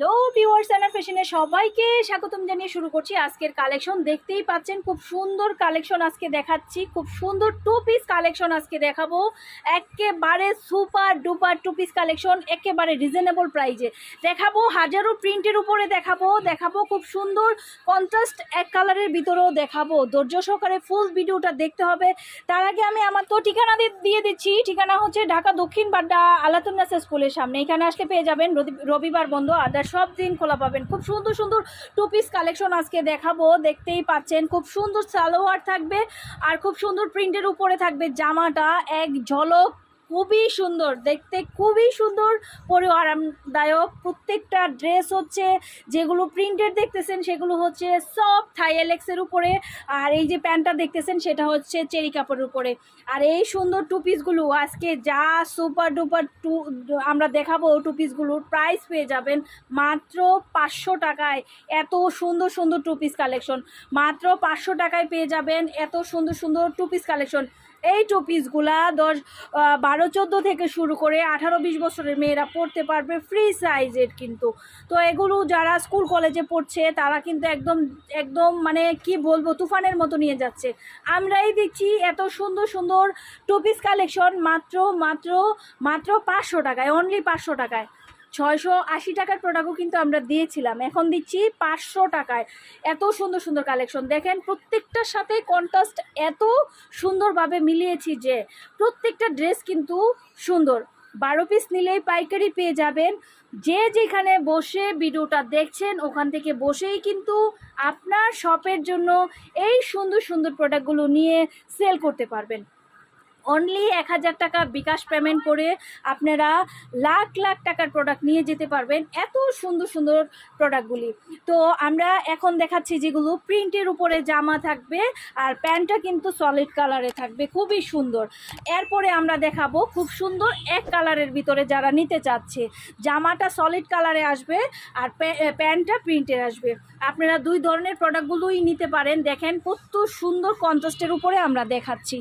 Hello viewers and ফ্যাশনে সবাইকে স্বাগতম জানিয়ে শুরু করছি আজকের কালেকশন দেখতেই পাচ্ছেন, খুব সুন্দর কালেকশন আজকে দেখাচ্ছি। খুব সুন্দর টু পিস কালেকশন আজকে দেখাবো। একেবারে super duper two piece collection একেবারে রিজনেবল প্রাইজে দেখাবো হাজারো প্রিন্টের উপরে দেখাবো। দেখাবো খুব সুন্দর কন্ট্রাস্ট এক কালারের ভিতরেও দেখাবো। ধৈর্য সহকারে ফুল ভিডিওটা দেখতে হবে। তার আগে আমি আমার তো ঠিকানা দিয়ে- দিচ্ছি। ঠিকানা হচ্ছে ঢাকা দক্ষিণ বাড্ডা আলাতুন্নাসা স্কুলের সামনে। এখানে আসলে পেয়ে যাবেন রবিবার বন্ধ আদার সব দিন খোলা পাবেন। খুব সুন্দর সুন্দর টু পিস কালেকশন আজকে দেখাবো। দেখতেই পাচ্ছেন, খুব সুন্দর সালোয়ার থাকবে আর খুব সুন্দর প্রিন্টের উপরে থাকবে জামাটা, এক ঝলক। খুবই সুন্দর দেখতে খুবই সুন্দর পরে আরামদায়ক প্রত্যেকটা ড্রেস হচ্ছে যেগুলো প্রিন্টেড দেখতেছেন সেগুলো হচ্ছে সব থাই এলেক্সের উপরে। আর এই যে প্যান্টটা দেখতেছেন সেটা হচ্ছে চেরি কাপড়ের উপরে। আর এই সুন্দর টু পিসগুলো আজকে যা সুপার ডুপার টু আমরা দেখাবো টু পিসগুলোর প্রাইস পেয়ে যাবেন মাত্র পাঁচশো টাকায়। এত সুন্দর সুন্দর টু পিস কালেকশন মাত্র পাঁচশো টাকায় পেয়ে যাবেন এত সুন্দর সুন্দর টু পিস কালেকশন এই টু পিসগুলা দশ আহ, বারো চোদ্দ থেকে শুরু করে আঠারো বিশ বছরের মেয়েরা পড়তে পারবে ফ্রি সাইজের কিন্তু। তো এগুলো যারা স্কুল কলেজে পড়ছে, তারা কিন্তু একদম একদম মানে কি বলব, তুফানের মতো নিয়ে যাচ্ছে। আমরাই দেখছি এত সুন্দর সুন্দর টুপিস কালেকশন মাত্র মাত্র মাত্র পাঁচশো টাকায় অনলি পাঁচশো টাকায়। ছয়শো আশি টাকার প্রোডাক্টও কিন্তু আমরা দিয়েছিলাম। এখন দিচ্ছি পাঁচশো টাকায়। এত সুন্দর সুন্দর কালেকশন দেখেন, প্রত্যেকটার সাথে কন্ট্রাস্ট এত সুন্দরভাবে মিলিয়েছি যে, প্রত্যেকটা ড্রেস কিন্তু সুন্দর। বারো পিস নিলেই পাইকারি পেয়ে যাবেন। যে যেখানে বসে ভিডিওটা দেখছেন, ওখান থেকে বসেই কিন্তু আপনার শপের জন্য এই সুন্দর সুন্দর প্রোডাক্টগুলো নিয়ে সেল করতে পারবেন। অনলি এক হাজার টাকা বিকাশ পেমেন্ট করে আপনারা লাখ লাখ টাকার প্রোডাক্ট নিয়ে যেতে পারবেন এত সুন্দর সুন্দর প্রোডাক্টগুলি তো আমরা এখন দেখাচ্ছি যেগুলো প্রিন্টের উপরে জামা থাকবে আর প্যান্টটা কিন্তু সলিড কালারে থাকবে, খুবই সুন্দর। এরপরে আমরা দেখাবো খুব সুন্দর এক কালারের ভিতরে যারা নিতে চাচ্ছে। জামাটা সলিড কালারে আসবে আর প্যান্টটা প্রিন্টের আসবে। আপনারা দুই ধরনের প্রোডাক্টগুলোই নিতে পারেন। দেখেন কত সুন্দর কন্ট্রাস্টের উপরে আমরা দেখাচ্ছি।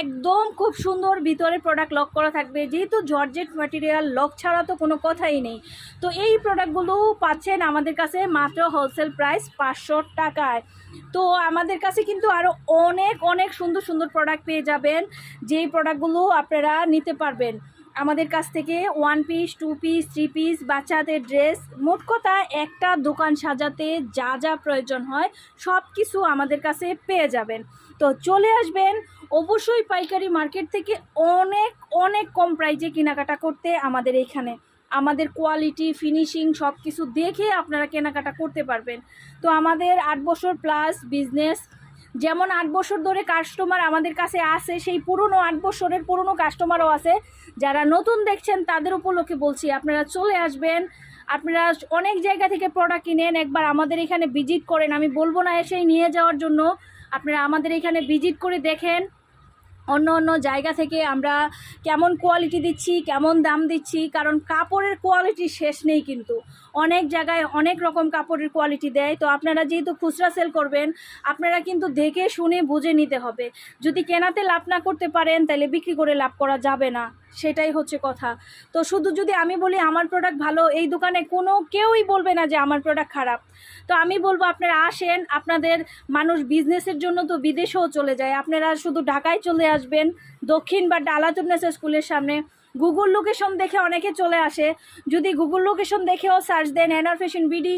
একদম খুব সুন্দর ভিতরে প্রোডাক্ট লক করা থাকবে। যেহেতু জর্জেট ম্যাটেরিয়াল লক ছাড়া তো কোনো কথাই নেই। তো এই প্রোডাক্টগুলো পাচ্ছেন আমাদের কাছে মাত্র হোলসেল প্রাইস পাঁচশো টাকায়। তো আমাদের কাছে কিন্তু আরও অনেক অনেক সুন্দর সুন্দর প্রোডাক্ট পেয়ে যাবেন। যেই প্রোডাক্টগুলো আপনারা নিতে পারবেন। আমাদের কাছ থেকে one piece two piece three piece বাচ্চাদের ড্রেস মোট কথা একটা দোকান সাজাতে যা যা প্রয়োজন হয়, সব কিছু আমাদের কাছে পেয়ে যাবেন। তো চলে আসবেন অবশ্যই পাইকারি মার্কেট থেকে অনেক অনেক কম প্রাইজে কেনাকাটা করতে আমাদের এখানে। আমাদের কোয়ালিটি ফিনিশিং সব কিছু দেখে আপনারা কেনাকাটা করতে পারবেন। তো আমাদের আট বছর প্লাস বিজনেস যেমন আট বছর ধরে কাস্টমার আমাদের কাছে আছে সেই পুরনো আট বছরের পুরনো কাস্টমারও আছে যারা নতুন দেখছেন, তাদের উপলক্ষে বলছি, আপনারা চলে আসবেন। আপনারা অনেক জায়গা থেকে প্রোডাক্ট কিনেন। একবার আমাদের এখানে ভিজিট করেন। আমি বলব না এসেই নিয়ে যাওয়ার জন্য। আপনারা আমাদের এখানে ভিজিট করে দেখেন। অন্য অন্য জায়গা থেকে আমরা কেমন কোয়ালিটি দিচ্ছি, কেমন দাম দিচ্ছি, কারণ কাপড়ের কোয়ালিটি শেষ নেই কিন্তু। অনেক জায়গায় অনেক রকম কাপড়ের কোয়ালিটি দেয়। তো আপনারা যেহেতু খুচরা সেল করবেন, আপনারা কিন্তু দেখে শুনে বুঝে নিতে হবে। যদি কেনাতে লাভ না করতে পারেন, তাহলে বিক্রি করে লাভ করা যাবে না। সেটাই হচ্ছে কথা। তো শুধু যদি আমি বলি আমার প্রোডাক্ট ভালো, এই দোকানে কোনো কেউই বলবে না যে আমার প্রোডাক্ট খারাপ। তো আমি বলব আপনারা আসেন, আপনাদের মানুষ বিজনেসের জন্য তো বিদেশেও চলে যায়। আপনারা শুধু ঢাকায় চলে আসবেন, দক্ষিণ বা ডালাতুন্নেসা স্কুলের সামনে। গুগল লোকেশন দেখে অনেকে চলে আসে। যদি গুগল লোকেশন দেখেও সার্চ দেন এনআর ফ্যাশন বিডি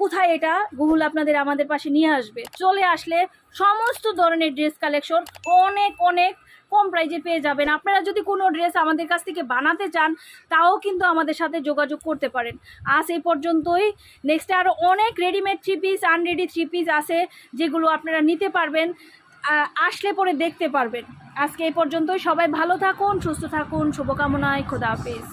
কোথায় এটা? গুগল আপনাদের আমাদের পাশে নিয়ে আসবে। চলে আসলে সমস্ত ধরনের ড্রেস কালেকশন অনেক অনেক কম প্রাইজে পেয়ে যাবেন। আপনারা যদি কোনো ড্রেস আমাদের কাছ থেকে বানাতে চান, তাও কিন্তু আমাদের সাথে যোগাযোগ করতে পারেন। আজ এই পর্যন্তই। নেক্সটে আরও অনেক readymade three piece unready three piece আছে, যেগুলো আপনারা নিতে পারবেন আসলে পরে দেখতে পারবেন। আজকে এই পর্যন্তই। সবাই ভালো থাকুন, সুস্থ থাকুন, শুভকামনায়, খোদা হাফেজ।